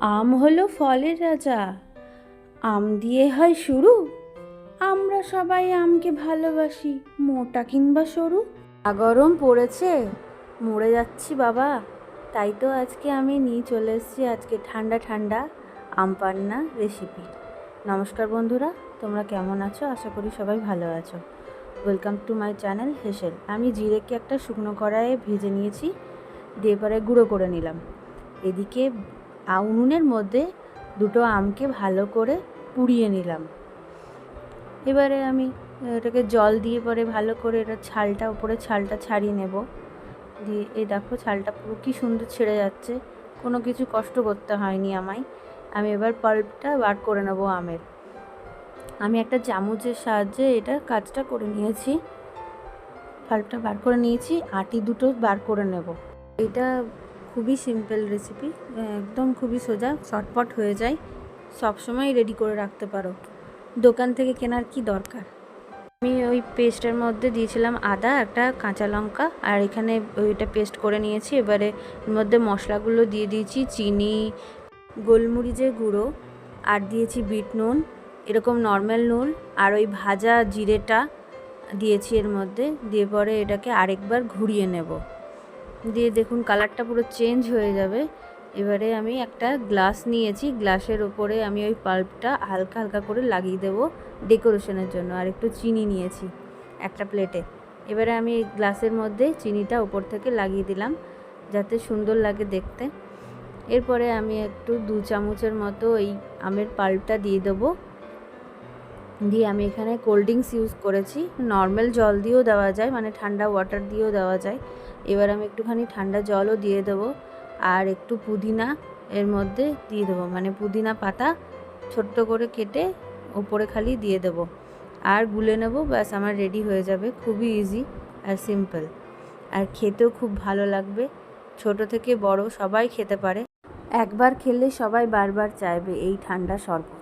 আম হলো ফলের রাজা। আম দিয়ে হয় শুরু। আমরা সবাই আমকে ভালোবাসি, মোটা কিংবা সরু। আ গরম পড়েছে, মরে যাচ্ছি বাবা। তাই তো আজকে আমি নিয়ে চলে এসেছি আজকে ঠান্ডা ঠান্ডা আম পান্না রেসিপি নমস্কার বন্ধুরা, তোমরা কেমন আছো? আশা করি সবাই ভালো আছো। ওয়েলকাম টু মাই চ্যানেল হেসেল আমি জিরেকে একটা শুকনো কড়াইয়ে ভেজে নিয়েছি, দিয়ে পরে গুঁড়ো করে নিলাম। এদিকে উনুনের মধ্যে দুটো আমকে ভালো করে পুড়িয়ে নিলাম। এবারে আমি এটাকে জল দিয়ে পরে ভালো করে এটা ছালটা, উপরে ছালটা ছাড়িয়ে নেব। দিয়ে এই দেখো ছালটা পুরো কী সুন্দর ছেড়ে যাচ্ছে, কোনো কিছু কষ্ট করতে হয়নি আমায়। আমি এবার পাল্পটা বার করে নেব আমের। আমি একটা চামচের সাহায্যে এটা কাজটা করে নিয়েছি। পাল্পটা বার করে নিয়েছি, আটি দুটো বার করে নেব। এটা খুবই সিম্পল রেসিপি একদম খুবই সোজা, চটপট হয়ে যায়। সবসময় রেডি করে রাখতে পারো। দোকান থেকে কেনার কি দরকার? আমি ওই পেস্টের মধ্যে দিয়েছিলাম আদা, একটা কাঁচা লঙ্কা, আর এখানে ওইটা পেস্ট করে নিয়েছি। এবারে এর মধ্যে মশলাগুলো দিয়ে দিয়েছি, চিনি গোলমরিচের গুঁড়ো, আর দিয়েছি বিট নুন, এরকম নর্মাল নুন, আর ওই ভাজা জিরেটা দিয়েছি এর মধ্যে। দিয়ে পরে এটাকে আরেকবার ঘুরিয়ে নেব। দিয়ে দেখুন কালারটা পুরো চেঞ্জ হয়ে যাবে। এবারে আমি একটা গ্লাস নিয়েছি, গ্লাসের ওপরে আমি ওই পাল্পটা হালকা হালকা করে লাগিয়ে দেবো ডেকোরেশনের জন্য, আর একটু চিনি নিয়েছি একটা প্লেটে। এবারে আমি গ্লাসের মধ্যে চিনিটা ওপর থেকে লাগিয়ে দিলাম, যাতে সুন্দর লাগে দেখতে। এরপরে আমি একটু দু চামচের মতো এই আমের পাল্পটা দিয়ে দেবো। দিয়ে আমি এখানে কোল্ড ড্রিঙ্কস ইউজ করেছি। নর্মাল জল দিয়েও দেওয়া যায় মানে ঠান্ডা ওয়াটার দিয়েও দেওয়া যায়। এবার আমি একটুখানি ঠান্ডা জলও দিয়ে দেবো। আর একটু পুদিনা এর মধ্যে দিয়ে দেবো মানে পুদিনা পাতা ছোট্ট করে কেটে ওপরে খালি দিয়ে দেবো। আর গুলে নেব, ব্যাস আমার রেডি হয়ে যাবে। খুবই ইজি আর সিম্পল আর খেতেও খুব ভালো লাগবে। ছোট থেকে বড় সবাই খেতে পারে। একবার খেলে সবাই বারবার চাইবে এই ঠান্ডা শরবত।